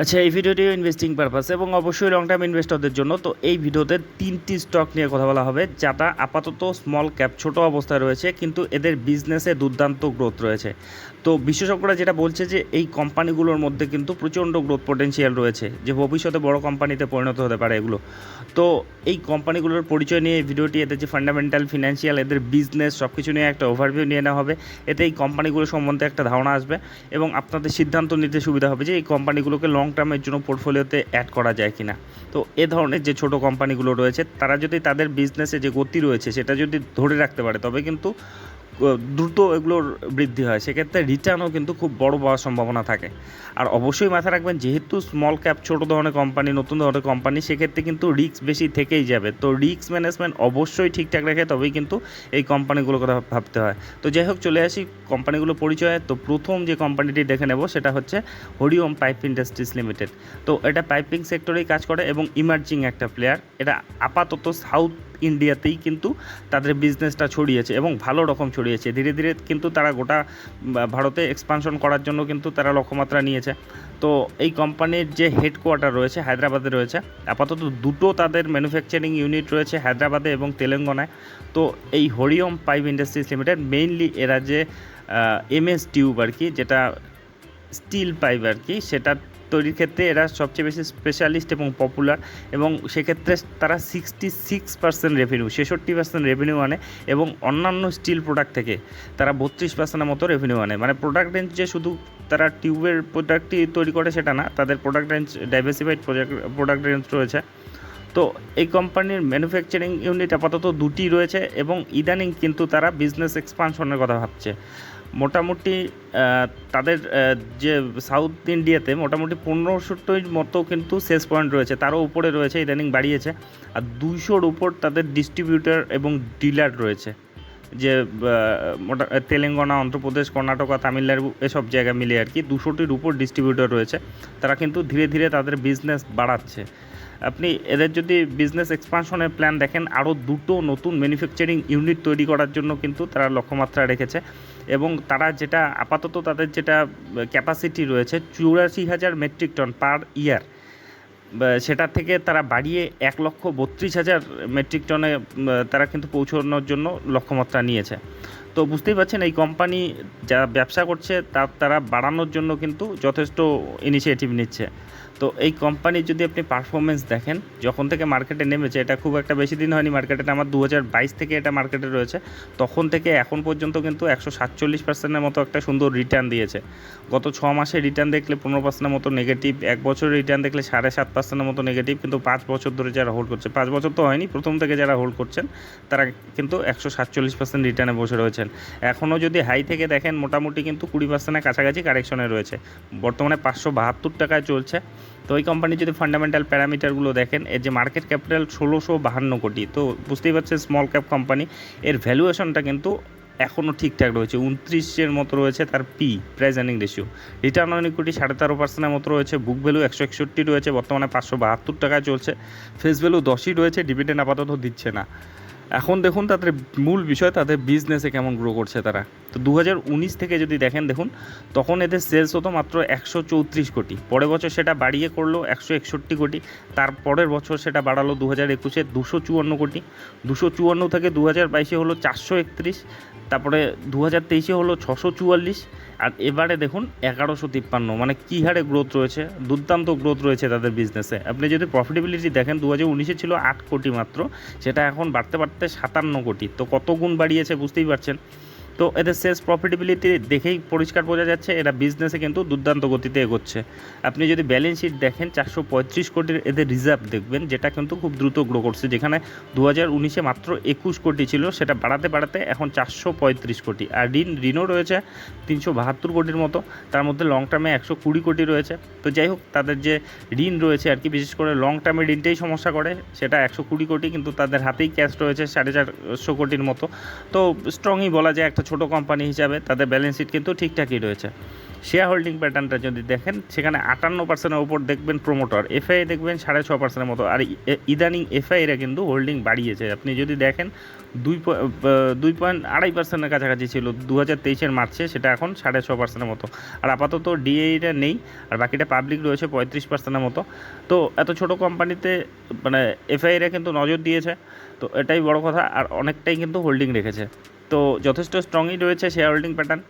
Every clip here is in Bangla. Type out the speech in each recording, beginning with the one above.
আচ্ছা এই ভিডিওটিও ইনভেস্টিং পারপাস এবং অবশ্যই লং টার্ম ইনভেস্টরদের জন্য। তো এই ভিডিওতে তিনটি স্টক নিয়ে কথা বলা হবে, যাটা আপাতত স্মল ক্যাপ ছোট অবস্থায় রয়েছে, কিন্তু এদের বিজনেসে দুর্দান্ত গ্রোথ রয়েছে। তো বিশেষজ্ঞরা যেটা বলছে যে, এই কোম্পানিগুলোর মধ্যে কিন্তু প্রচণ্ড গ্রোথ পটেনশিয়াল রয়েছে, যে ভবিষ্যতে বড় কোম্পানিতে পরিণত হতে পারে এগুলো। তো এই কোম্পানিগুলোর পরিচয় নিয়ে ভিডিওটি, এদের যে ফান্ডামেন্টাল ফিনান্সিয়াল এদের বিজনেস সব কিছু নিয়ে একটা ওভারভিউ নিয়ে নেওয়া হবে। এতে এই কোম্পানিগুলো সম্বন্ধে একটা ধারণা আসবে এবং আপনাদের সিদ্ধান্ত নিতে সুবিধা হবে যে, এই কোম্পানিগুলোকে লং টার্মের জন্য পোর্টফোলিওতে অ্যাড করা যায় কিনা। তো এ ধরনের যে ছোট কোম্পানিগুলো রয়েছে, তারা যদি তাদের বিজনেসে যে গতি রয়েছে, সেটা যদি ধরে রাখতে পারে, তবে কিন্তু দ্রুত এগুলোর বৃদ্ধি হয়। সেক্ষেত্রে রিটার্নও কিন্তু খুব বড় পাওয়ার সম্ভাবনা থাকে। আর অবশ্যই মাথায় রাখবেন, যেহেতু স্মল ক্যাপ ছোটো ধরনের কোম্পানি নতুন ধরনের কোম্পানি সেক্ষেত্রে কিন্তু রিস্ক বেশি থেকেই যাবে। তো রিস্ক ম্যানেজমেন্ট অবশ্যই ঠিকঠাক রেখে তবেই কিন্তু এই কোম্পানিগুলোর কথা ভাবতে হয়। তো যাই হোক, চলে আসি কোম্পানিগুলো পরিচয়। তো প্রথম যে কোম্পানিটি দেখে নেব, সেটা হচ্ছে হরিওম পাইপ ইন্ডাস্ট্রিজ লিমিটেড তো এটা পাইপিং সেক্টরেই কাজ করে এবং ইমার্জিং একটা প্লেয়ার এটা আপাতত সাউথ ইন্ডিয়াতেই কিন্তু তাদের বিজনেসটা ছড়িয়েছে এবং ভালো রকম ছড়িয়েছে ধীরে ধীরে কিন্তু তারা গোটা ভারতে এক্সপানশন করার জন্য কিন্তু তারা লক্ষ্যমাত্রা নিয়েছে। তো এই কোম্পানির যে হেডকোয়ার্টার রয়েছে, হায়দ্রাবাদে রয়েছে, আপাতত দুটো তাদের ম্যানুফ্যাকচারিং ইউনিট রয়েছে, হায়দ্রাবাদে এবং তেলেঙ্গানায়। তো এই Hariom pipe industries limited mainly এরা যে এমএস টিউব আর কি, যেটা স্টিল পাইপ আর কি সেটা তৈরির ক্ষেত্রে এরা সবচেয়ে বেশি স্পেশালিস্ট এবং পপুলার এবং সেক্ষেত্রে তারা সিক্সটি সিক্স পার্সেন্ট রেভিনিউ ছেষট্টি পার্সেন্ট রেভিনিউ আনে এবং অন্যান্য স্টিল প্রোডাক্ট থেকে তারা বত্রিশ পার্সেন্টের মতো রেভিনিউ আনে। মানে প্রোডাক্ট রেঞ্জ যে শুধু তারা টিউবের প্রোডাক্টই তৈরি করে সেটা না, তাদের product range diversified product range রয়েছে। তো এই কোম্পানির ম্যানুফ্যাকচারিং ইউনিট আপাতত দুটি রয়েছে এবং ইদানিং কিন্তু তারা বিজনেস এক্সপানশনের কথা ভাবছে। মোটামুটি তাদের যে সাউথ ইন্ডিয়াতে মোটামুটি পনেরোশোটির মতো কিন্তু সেলস পয়েন্ট রয়েছে। তারও উপরে রয়েছে, ইদানিং বাড়িয়েছে। আর দুইশোর উপর তাদের ডিস্ট্রিবিউটার এবং ডিলার রয়েছে। যে মোটা, তেলেঙ্গানা, অন্ধ্রপ্রদেশ, কর্ণাটক তামিলনাড়ু এসব জায়গা মিলে আর কি দুশোটির উপর ডিস্ট্রিবিউটার রয়েছে। তারা কিন্তু ধীরে ধীরে তাদের বিজনেস বাড়াচ্ছে। আপনি এদের যদি বিজনেস এক্সপানশনের প্ল্যান দেখেন আরও দুটো নতুন ম্যানুফ্যাকচারিং ইউনিট তৈরি করার জন্য কিন্তু তারা লক্ষ্যমাত্রা রেখেছে। এবং তারা যেটা আপাতত তাদের যেটা ক্যাপাসিটি রয়েছে, চুরাশি হাজার মেট্রিক টন পার ইয়ার সেটা থেকে তারা বাড়িয়ে এক লক্ষ বত্রিশ হাজার মেট্রিক টনে তারা কিন্তু পৌঁছানোর জন্য লক্ষ্যমাত্রা নিয়েছে। তো বুঝতেই পারছেন, এই কোম্পানি যারা ব্যবসা করছে, তা, তারা বাড়ানোর জন্য কিন্তু যথেষ্ট ইনিশিয়েটিভ নিচ্ছে। তো এই কোম্পানির যদি আপনি পারফরমেন্স দেখেন, যখন থেকে মার্কেটে নেমেছে, এটা খুব একটা বেশি দিন হয়নি মার্কেটে আমার দু হাজার বাইশ থেকে এটা মার্কেটে রয়েছে, তখন থেকে এখন পর্যন্ত কিন্তু একশো সাতচল্লিশ পার্সেন্টের মতো একটা সুন্দর রিটার্ন দিয়েছে। গত ছ মাসে রিটার্ন দেখলে পনেরো পার্সেন্টের মতো নেগেটিভ এক বছর রিটার্ন দেখলে সাড়ে সাত পার্সেন্টের মতো নেগেটিভ কিন্তু পাঁচ বছর ধরে যারা হোল্ড করছে, পাঁচ বছর তো হয়নি, প্রথম থেকে যারা হোল্ড করছেন, তারা কিন্তু একশো সাতচল্লিশ পার্সেন্ট রিটার্নে বসে রয়েছেন। এখনও যদি হাই থেকে দেখেন, মোটামুটি কিন্তু কুড়ি পার্সেন্টের কাছাকাছি কারেকশনে রয়েছে। বর্তমানে পাঁচশো বাহাত্তর টাকায় চলছে। তো ওই কোম্পানির যদি ফান্ডামেন্টাল প্যারামিটারগুলো দেখেন এর যে মার্কেট ক্যাপিটাল ষোলোশো বাহান্ন কোটি, তো বুঝতেই পারছেন স্মল ক্যাপ কোম্পানি এর ভ্যালুয়েশনটা কিন্তু এখনও ঠিকঠাক রয়েছে, উনত্রিশের মতো রয়েছে তার P price earning ratio return on equity সাড়ে তেরো পার্সেন্টের মতো রয়েছে বুক ভ্যালু একশো একষট্টি রয়েছে, বর্তমানে পাঁচশো বাহাত্তর টাকায় চলছে ফেস ভ্যালু দশই রয়েছে ডিভিডেন্ড আপাতত দিচ্ছে না। এখন দেখুন তাদের মূল বিষয়, তাদের বিজনেসে কেমন গ্রো করছে তারা। তো দু হাজার উনিশ থেকে যদি দেখেন, দেখুন, তখন এদের সেলস হতো মাত্র একশো চৌত্রিশ কোটি। পরের বছর সেটা বাড়িয়ে করল একশো একষট্টি কোটি। তার পরের বছর সেটা বাড়ালো দু হাজার একুশে দুশো চুয়ান্ন কোটি। দুশো চুয়ান্ন থেকে দু হাজার বাইশে হলো চারশো একত্রিশ। তারপরে দু হাজার তেইশে হলো ছশো চুয়াল্লিশ। আর এবারে দেখুন, এগারোশো তিপ্পান্ন। মানে কী হারে গ্রোথ রয়েছে? দুর্দান্ত গ্রোথ রয়েছে তাদের বিজনেসে আপনি যদি প্রফিটেবিলিটি দেখেন দু হাজার উনিশে ছিল আট কোটি মাত্র। সেটা এখন বাড়তে বাড়তে সাতান্ন কোটি। তো কত গুণ বাড়িয়েছে বুঝতেই পারছেন? তো এদের সেলস প্রফিটেবিলিটি দেখেই পরিষ্কার বোঝা যাচ্ছে, এরা বিজনেসে কিন্তু দুর্দান্ত গতিতে এগোচ্ছে। আপনি যদি ব্যালেন্স শিট দেখেন, চারশো পঁয়ত্রিশ কোটির এদের রিজার্ভ দেখবেন, যেটা কিন্তু খুব দ্রুত গ্রো করছে। যেখানে দু হাজার উনিশে মাত্র একুশ কোটি ছিল, সেটা বাড়াতে বাড়াতে এখন চারশো পঁয়ত্রিশ কোটি। আর ঋণ, ঋণও রয়েছে তিনশো বাহাত্তর কোটির মতো, তার মধ্যে লং টার্মে একশো কুড়ি কোটি রয়েছে। তো যাই হোক, তাদের যে ঋণ রয়েছে আর কি, বিশেষ করে লং টার্মে ঋণটাই সমস্যা করে, সেটা একশো কুড়ি কোটি, কিন্তু তাদের হাতেই ক্যাশ রয়েছে সাড়ে চারশো কোটির মতো। তো স্ট্রংই বলা যায় একটা ছোট কোম্পানি হিসাবে তাদের ব্যালেন্স শিট কিন্তু ঠিকঠাকই রয়েছে। শেয়ার হোল্ডিং প্যাটার্নটা যদি দেখেন, সেখানে আটান্ন পার্সেন্টের ওপর দেখবেন প্রোমোটর এফআই দেখবেন সাড়ে ছ পার্সেন্টের মতো। আর ইদানিং এফআইরা কিন্তু হোল্ডিং বাড়িয়েছে। আপনি যদি দেখেন, দুই দুই পয়েন্ট আড়াই পার্সেন্টের কাছাকাছি ছিল দু হাজার তেইশের মার্চে, সেটা এখন সাড়ে ছ পার্সেন্টের মতো। আর আপাতত ডিএইটা নেই, আর বাকিটা পাবলিক রয়েছে পঁয়ত্রিশ পার্সেন্টের মতো। তো এত ছোট কোম্পানিতে মানে এফআইরা কিন্তু নজর দিয়েছে। তো এটাই বড় কথা, আর অনেকটাই কিন্তু হোল্ডিং রেখেছে। তো যথেষ্ট স্ট্রংই রয়েছে শেয়ার হোল্ডিং প্যাটার্ন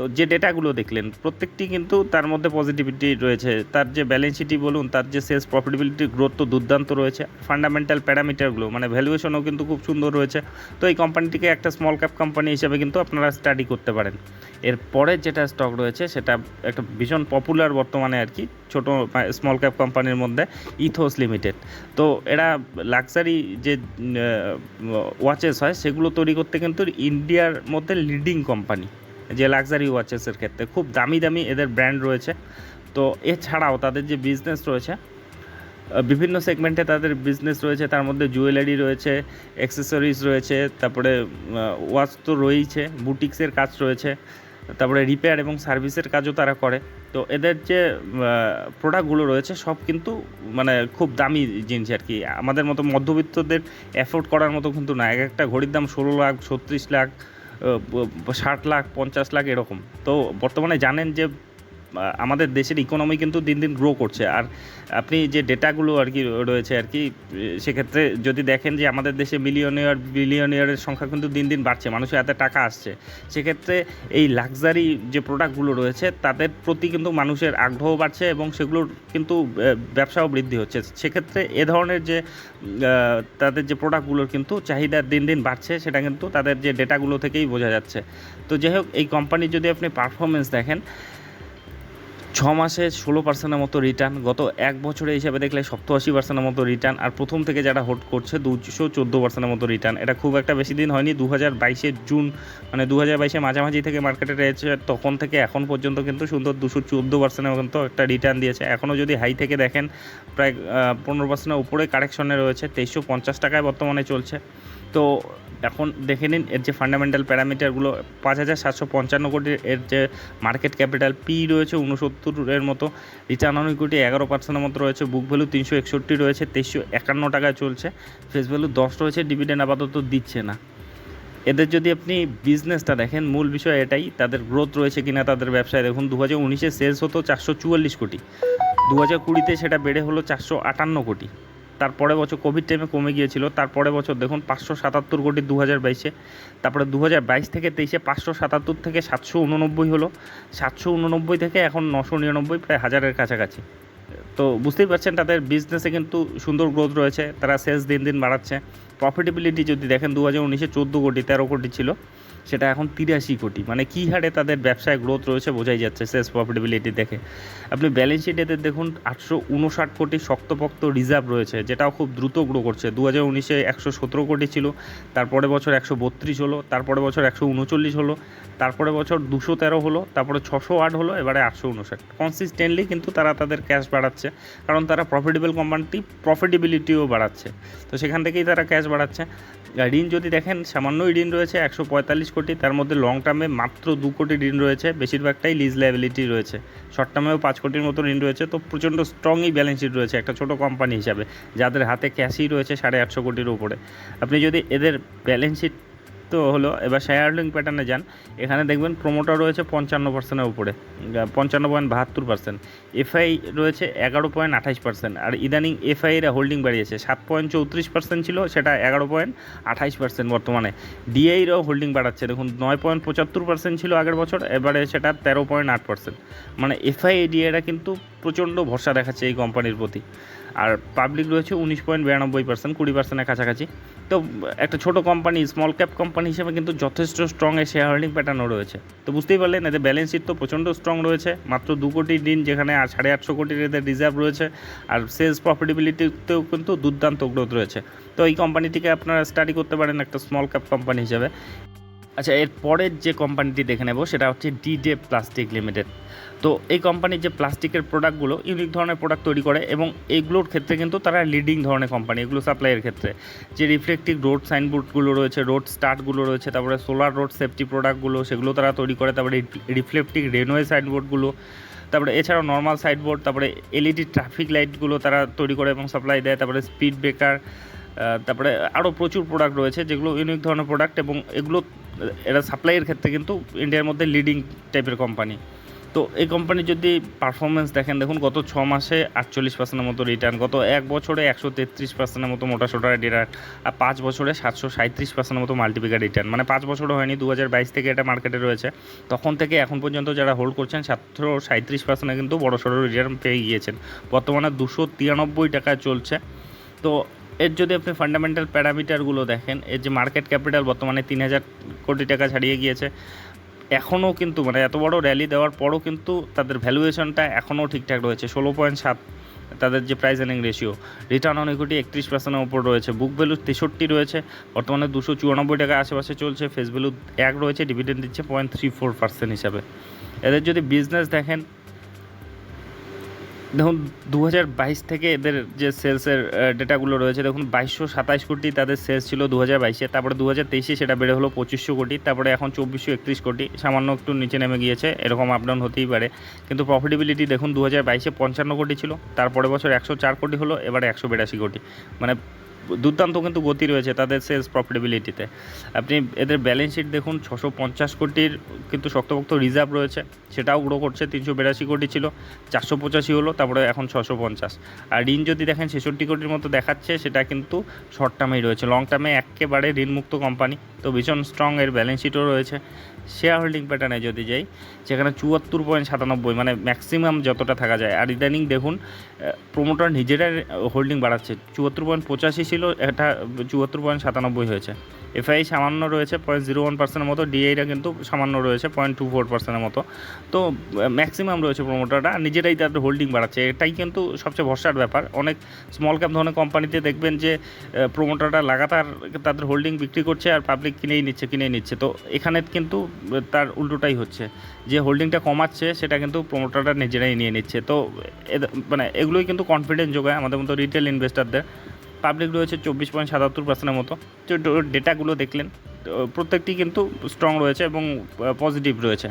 তো যে ডেটাগুলো দেখলেন, প্রত্যেকটি কিন্তু তার মধ্যে পজিটিভিটি রয়েছে। তার যে ব্যালেন্স শিটই বলুন, তার যে সেলস প্রফিটেবিলিটি গ্রোথ তো দুর্দান্ত রয়েছে। ফান্ডামেন্টাল প্যারামিটারগুলো মানে ভ্যালুয়েশনও কিন্তু খুব সুন্দর রয়েছে। তো এই কোম্পানিটিকে একটা স্মল ক্যাপ কোম্পানি হিসেবে কিন্তু আপনারা স্টাডি করতে পারেন। এর পরের যেটা স্টক রয়েছে, সেটা একটা ভীষণ পপুলার বর্তমানে আর কি, ছোট স্মল ক্যাপ কোম্পানির মধ্যে ইথোস লিমিটেড তো এরা লাক্সারি যে ওয়াচেস হয়, সেগুলো তৈরি করতে কিন্তু ইন্ডিয়ার মধ্যে লিডিং কোম্পানি যে লাক্সারি ওয়াচেসের ক্ষেত্রে। খুব দামি দামি এদের ব্র্যান্ড রয়েছে। তো এছাড়াও তাদের যে বিজনেস রয়েছে বিভিন্ন সেগমেন্টে তাদের বিজনেস রয়েছে। তার মধ্যে জুয়েলারি রয়েছে অ্যাক্সেসরিজ রয়েছে, তারপরে ওয়াচ তো রয়েইছে বুটিক্সের কাজ রয়েছে, তারপরে রিপেয়ার এবং সার্ভিসের কাজও তারা করে। তো এদের যে প্রোডাক্টগুলো রয়েছে, সব কিন্তু মানে খুব দামি জিনিস আর কি। আমাদের মতো মধ্যবিত্তদের অ্যাফোর্ড করার মতো কিন্তু না। এক একটা ঘড়ির দাম ষোলো লাখ, ছত্রিশ লাখ ষাট লাখ পঞ্চাশ লাখ এরকম। তো বর্তমানে জানেন যে আমাদের দেশের ইকোনমি কিন্তু দিন দিন গ্রো করছে। আর আপনি যে ডেটাগুলো আর কি রয়েছে আর কি, সেক্ষেত্রে যদি দেখেন যে আমাদের দেশে মিলিয়নিয়ার বিলিয়নিয়ারের সংখ্যা কিন্তু দিন দিন বাড়ছে, মানুষের হাতে টাকা আসছে। সেক্ষেত্রে এই লাক্সারি যে প্রোডাক্টগুলো রয়েছে, তাদের প্রতি কিন্তু মানুষের আগ্রহ বাড়ছে এবং সেগুলোর কিন্তু ব্যবসাও বৃদ্ধি হচ্ছে। সেক্ষেত্রে এ ধরনের যে তাদের যে প্রোডাক্টগুলোর কিন্তু চাহিদা দিন দিন বাড়ছে, সেটা কিন্তু তাদের যে ডেটাগুলো থেকেই বোঝা যাচ্ছে। তো যাই হোক, এই কোম্পানির যদি আপনি পারফরমেন্স দেখেন ছ মাসে ষোলো পার্সেন্টের মতো রিটার্ন গত এক বছরে হিসাবে দেখলে সপ্তআশি পার্সেন্টের মতো রিটার্ন আর প্রথম থেকে যারা হোল্ড করছে দুশো চোদ্দ পার্সেন্টের মতো রিটার্ন এটা খুব একটা বেশি দিন হয়নি দু হাজার বাইশের জুন। মানে দু হাজার বাইশে মাঝামাঝি থেকে মার্কেটে রয়েছে, তখন থেকে এখন পর্যন্ত কিন্তু সুন্দর দুশো চোদ্দ পার্সেন্টের মতো একটা রিটার্ন দিয়েছে। এখনও যদি হাই থেকে দেখেন, প্রায় পনেরো পার্সেন্টের উপরে কারেকশনে রয়েছে, তেইশশো পঞ্চাশ টাকায় বর্তমানে চলছে। তো এখন দেখে নিন, এর যে ফান্ডামেন্টাল প্যারামিটারগুলো পাঁচ হাজার সাতশো পঞ্চান্ন কোটির, এর যে মার্কেট ক্যাপিটাল পি রয়েছে উনসত্তরের মতো রিটার্ন অন ইকুইটি এগারো পার্সেন্টের মতো রয়েছে বুক ভ্যালু তিনশো একষট্টি রয়েছে, তেইশশো একান্ন টাকায় চলছে ফেস ভ্যালু দশ রয়েছে ডিভিডেন্ড আপাতত দিচ্ছে না। এদের যদি আপনি বিজনেসটা দেখেন, মূল বিষয় এটাই, তাদের গ্রোথ রয়েছে কিনা তাদের ব্যবসায়, দেখুন দু হাজার উনিশে সেলস হতো চারশো চুয়াল্লিশ কোটি, দু হাজার কুড়িতে সেটা বেড়ে হলো চারশো আটান্ন কোটি। তারপরে বছর কোভিড টাইমে কমে গিয়েছিল। তারপরে বছর দেখুন পাঁচশো সাতাত্তর কোটি দু হাজার বাইশে। তারপরে দু হাজার বাইশ থেকে তেইশে পাঁচশো সাতাত্তর থেকে সাতশো উননব্বই হলো। সাতশো উননব্বই থেকে এখন নশো নিরানব্বই, প্রায় হাজারের কাছাকাছি। তো বুঝতেই পারছেন তাদের বিজনেসে কিন্তু সুন্দর গ্রোথ রয়েছে। তারা সেলস দিন দিন বাড়াচ্ছে। প্রফিটেবিলিটি যদি দেখেন দু হাজার উনিশে চোদ্দ কোটি, তেরো কোটি ছিল। সেটা এখন তিরাশি কোটি। মানে কী হারে তাদের ব্যবসায় গ্রোথ রয়েছে বোঝাই যাচ্ছে সেলস প্রফিটেবিলিটি দেখে। আপনি ব্যালেন্স শিট এদের দেখুন, আটশো উনষাট কোটি শক্তপোক্ত রিজার্ভ রয়েছে, যেটাও খুব দ্রুত গ্রো করছে। দু হাজার উনিশে একশো সতেরো কোটি ছিল, তারপরে বছর একশো বত্রিশ হলো, তারপরে বছর একশো উনচল্লিশ হলো, তারপরে বছর দুশো তেরো হলো, তারপরে ছশো আট হলো, এবারে আটশো উনষাট কনসিস্টেন্টলি কিন্তু তারা তাদের ক্যাশ বাড়াচ্ছে, কারণ তারা প্রফিটেবল কোম্পানিটি প্রফিটেবিলিটিও বাড়াচ্ছে। তো সেখান থেকেই তারা ক্যাশ বাড়াচ্ছে। ঋণ যদি দেখেন, সামান্যই ঋণ রয়েছে, একশো পঁয়তাল্লিশ কোটি, তার মধ্যে লং টার্মে মাত্র দু কোটি ঋণ রয়েছে, বেশিরভাগটাই লিজ লাইবিলিটি রয়েছে। শর্ট টার্মেও পাঁচ কোটির মতো ঋণ রয়েছে, তো প্রচণ্ড স্ট্রংই ব্যালেন্স শিট রয়েছে একটা ছোটো কোম্পানি হিসাবে, যাদের হাতে ক্যাশই রয়েছে সাড়ে আটশো কোটির উপরে। আপনি যদি এদের ব্যালেন্স শিট তো হলো, এবার শেয়ার হোল্ডিং প্যাটার্নে যান। এখানে দেখবেন প্রোমোটার রয়েছে পঞ্চান্ন পার্সেন্টের উপরে পঞ্চান্ন পয়েন্ট বাহাত্তর পার্সেন্ট এফআই রয়েছে এগারো পয়েন্ট আঠাশ পার্সেন্ট আর ইদানিং এফআইরা হোল্ডিং বাড়িয়েছে, সাত পয়েন্ট চৌত্রিশ পার্সেন্ট ছিল, সেটা এগারো পয়েন্ট আঠাশ পার্সেন্ট বর্তমানে। ডিআইরাও হোল্ডিং বাড়াচ্ছে, দেখুন, নয় পয়েন্ট পঁচাত্তর পার্সেন্ট ছিল আগের বছর, এবারে সেটা তেরো পয়েন্ট আট পার্সেন্ট মানে এফআই ডিআইরা কিন্তু প্রচণ্ড ভরসা দেখাচ্ছে এই কোম্পানির প্রতি। আর পাবলিক রয়েছে উনিশ পয়েন্ট বিরানব্বই পার্সেন্ট কুড়ি পার্সেন্টের কাছাকাছি। তো একটা ছোট কোম্পানি স্মল ক্যাপ কোম্পানি হিসেবে কিন্তু যথেষ্ট স্ট্রং এর শেয়ার হোল্ডিং প্যাটার্নও রয়েছে। তো বুঝতেই পারলেন, এদের ব্যালেন্স শিট তো প্রচণ্ড স্ট্রং রয়েছে। মাত্র দু কোটি দিন যেখানে আর সাড়ে আটশো কোটির এদের রিজার্ভ রয়েছে। আর সেলস প্রফিটেবিলিটিতেও কিন্তু দুর্দান্ত গ্রোথ রয়েছে। তো এই কোম্পানিটিকে আপনারা স্টাডি করতে পারেন একটা স্মল ক্যাপ কোম্পানি হিসেবে। আচ্ছা এর পরের যে কোম্পানিটি দেখে নেব, সেটা হচ্ছে ডিডে প্লাস্টিক লিমিটেড তো এই কোম্পানির যে প্লাস্টিকের প্রোডাক্টগুলো ইউনিক ধরনের প্রোডাক্ট তৈরি করে এবং এইগুলোর ক্ষেত্রে কিন্তু তারা লিডিং ধরনের কোম্পানি এগুলো সাপ্লাইয়ের ক্ষেত্রে। যে রিফ্লেক্টিভ রোড সাইনবোর্ডগুলো রয়েছে রোড স্টার্টগুলো রয়েছে, তারপরে সোলার রোড সেফটি প্রোডাক্টগুলো সেগুলো তারা তৈরি করে, তারপরে রিফ্লেক্টিভ রেনওয়ে সাইনবোর্ডগুলো তারপরে এছাড়াও নর্মাল সাইডবোর্ড তারপরে এলইডি ট্রাফিক লাইটগুলো তারা তৈরি করে এবং সাপ্লাই দেয়, তারপরে স্পিড ব্রেকার তারপরে আরও প্রচুর প্রোডাক্ট রয়েছে, যেগুলো ইউনিক ধরনের প্রোডাক্ট এবং এগুলো এরা সাপ্লাইয়ের ক্ষেত্রে কিন্তু ইন্ডিয়ার মধ্যে লিডিং টাইপের কোম্পানি তো এই কোম্পানির যদি পারফরমেন্স দেখেন, দেখুন গত ছ মাসে আটচল্লিশ পার্সেন্টের মতো রিটার্ন গত এক বছরে একশো তেত্রিশ পার্সেন্টের মতো মোটা সোটা রিটার্ন আর পাঁচ বছরে সাতশো সাঁত্রিশ পার্সেন্টের মতো মাল্টিপিকার রিটার্ন মানে পাঁচ বছরও হয়নি দু হাজার বাইশ থেকে এটা মার্কেটে রয়েছে। তখন থেকে এখন পর্যন্ত যারা হোল্ড করছেন, সাতশো সাঁত্রিশ পার্সেন্টে কিন্তু বড়ো সড়ো রিটার্ন পেয়ে গিয়েছেন। বর্তমানে দুশো তিরানব্বই টাকায় চলছে। তো এর যদি আপনি ফান্ডামেন্টাল প্যারামিটারগুলো দেখেন এর যে মার্কেট ক্যাপিটাল বর্তমানে তিন হাজার কোটি টাকা ছাড়িয়ে গিয়েছে, এখনও কিন্তু মানে এত বড় র্যালি দেওয়ার পরও কিন্তু তাদের ভ্যালুয়েশনটা এখনও ঠিকঠাক রয়েছে, ষোলো পয়েন্ট সাত তাদের যে price earning ratio return on equity একত্রিশ পার্সেন্টের ওপর রয়েছে বুক ভ্যালু তেষট্টি রয়েছে, বর্তমানে দুশো চুরানব্বই টাকা আশেপাশে চলছে ফেস ভ্যালু এক রয়েছে ডিভিডেন্ড দিচ্ছে পয়েন্ট থ্রি ফোর পার্সেন্ট হিসাবে। এদের যদি বিজনেস দেখেন দেখুন দু হাজার বাইশ থেকে এদের যে সেলসের ডেটাগুলো রয়েছে, দেখুন, বাইশশো সাতাশ কোটি তাদের সেলস ছিল দু হাজার বাইশে, তারপরে দু হাজার তেইশে সেটা বেড়ে হলো পঁচিশশো কোটি, তারপরে এখন চব্বিশশো একত্রিশ কোটি, সামান্য একটু নিচে নেমে গিয়েছে, এরকম আপ ডাউন হতেই পারে। কিন্তু প্রফিটেবিলিটি দেখুন দু হাজার বাইশে পঞ্চান্ন কোটি ছিল তারপরে বছর একশো চার কোটি হলো, এবারে একশো বিরাশি কোটি। মানে দুর্দান্ত কিন্তু গতি রয়েছে তাদের সেলস প্রফিটেবিলিটিতে আপনি এদের ব্যালেন্স শিট দেখুন, ছশো পঞ্চাশ কোটির কিন্তু শক্তপোক্ত রিজার্ভ রয়েছে। সেটাও গ্রো করছে, তিনশো বিরাশি কোটি ছিল, চারশো পঁচাশি হলো, তারপরে এখন ছশো পঞ্চাশ। আর ঋণ যদি দেখেন, ছেষট্টি কোটির মতো দেখাচ্ছে, সেটা কিন্তু শর্ট টার্মেই রয়েছে। লং টার্মে একেবারে ঋণমুক্ত কোম্পানি তো ভীষণ স্ট্রং এর ব্যালেন্স শিটও রয়েছে। শেয়ার হোল্ডিং প্যাটার্নে যদি যাই, সেখানে চুয়াত্তর পয়েন্ট সাতানব্বই মানে ম্যাক্সিমাম যতটা থাকা যায়। আর ইদানিং দেখুন প্রোমোটার নিজেরাই হোল্ডিং বাড়াচ্ছে। চুয়াত্তর পয়েন্ট পঁচাশি ছিল, এটা চুয়াত্তর পয়েন্ট সাতানব্বই হয়েছে। এফআই সামান্য রয়েছে পয়েন্ট জিরো ওয়ান পার্সেন্টের মতো ডিআইটা কিন্তু সামান্য রয়েছে পয়েন্ট টু ফোর পার্সেন্টের মতো। তো ম্যাক্সিমাম রয়েছে প্রোমোটাররা নিজেরাই তাদের হোল্ডিং বাড়াচ্ছে। এটাই কিন্তু সবচেয়ে ভরসার ব্যাপার। অনেক স্মল ক্যাপ ধরনের কোম্পানিতে দেখবেন যে প্রোমোটাররা লাগাতার তাদের হোল্ডিং বিক্রি করছে আর পাবলিক কিনেই নিচ্ছে কিনেই নিচ্ছে। তো, এখানে কিন্তু তার উল্টোটাই হচ্ছে। যে হোল্ডিংটা কমাচ্ছে, সেটা কিন্তু প্রোমোটাররা নিজেরাই নিয়ে নিচ্ছে। তো মানে এগুলোই কিন্তু কনফিডেন্স যোগায় আমাদের মতো রিটেল ইনভেস্টারদের পাবলিক রয়েছে চব্বিশ পয়েন্ট সাতাত্তর পার্সেন্টের মতো। তো ডেটাগুলো দেখলেন। প্রত্যেকটি কিন্তু স্ট্রং রয়েছে এবং পজিটিভ রয়েছে।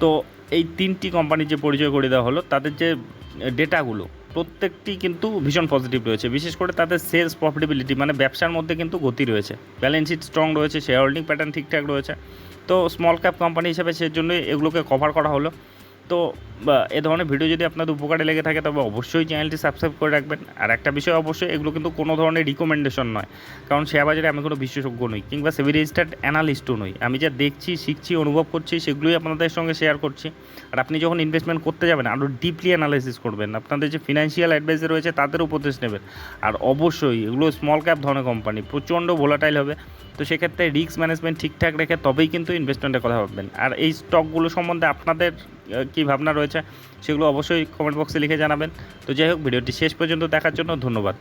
তো এই তিনটি কোম্পানির যে পরিচয় করে দেওয়া হলো, তাদের যে ডেটাগুলো প্রত্যেকটি কিন্তু ভীষণ পজিটিভ রয়েছে। বিশেষ করে তাদের সেলস প্রফিটেবিলিটি মানে ব্যবসার মধ্যে কিন্তু গতি রয়েছে। ব্যালেন্স শিট স্ট্রং রয়েছে শেয়ার হোল্ডিং প্যাটার্ন ঠিকঠাক রয়েছে। তো স্মল ক্যাপ কোম্পানি হিসেবে সেজন্যই এগুলোকে কভার করা হলো। তো এ ধরনের ভিডিও যদি আপনাদের উপকারে লেগে থাকে, তবে অবশ্যই চ্যানেলটি সাবস্ক্রাইব করে রাখবেন। আর একটা বিষয় অবশ্যই, এগুলো কিন্তু কোনো ধরনের রিকমেন্ডেশন নয়। কারণ শেয়ার বাজারে আমি কোনো বিশেষজ্ঞ নই, কিংবা সেভি রেজিস্টার্ড অ্যানালিস্টও নই, আমি যা দেখছি, শিখছি, অনুভব করছি, সেগুলোই আপনাদের সঙ্গে শেয়ার করছি। আর আপনি যখন ইনভেস্টমেন্ট করতে যাবেন আরও ডিপলি অ্যানালাইসিস করবেন, আপনাদের যে ফিনান্সিয়াল অ্যাডভাইজার রয়েছে, তাদের উপদেশ নেবেন। আর অবশ্যই, এগুলো স্মল ক্যাপ ধরনের কোম্পানি প্রচণ্ড ভোলাটাইল হবে। তো সেক্ষেত্রে রিস্ক ম্যানেজমেন্ট ঠিকঠাক রেখে তবেই কিন্তু ইনভেস্টমেন্টের কথা ভাববেন। আর এই স্টকগুলো সম্বন্ধে আপনাদের কী ভাবনা রয়েছে সেগুলো অবশ্যই কমেন্ট বক্সে লিখে জানাবেন। তো যাই হোক, ভিডিওটি শেষ পর্যন্ত দেখার জন্য ধন্যবাদ।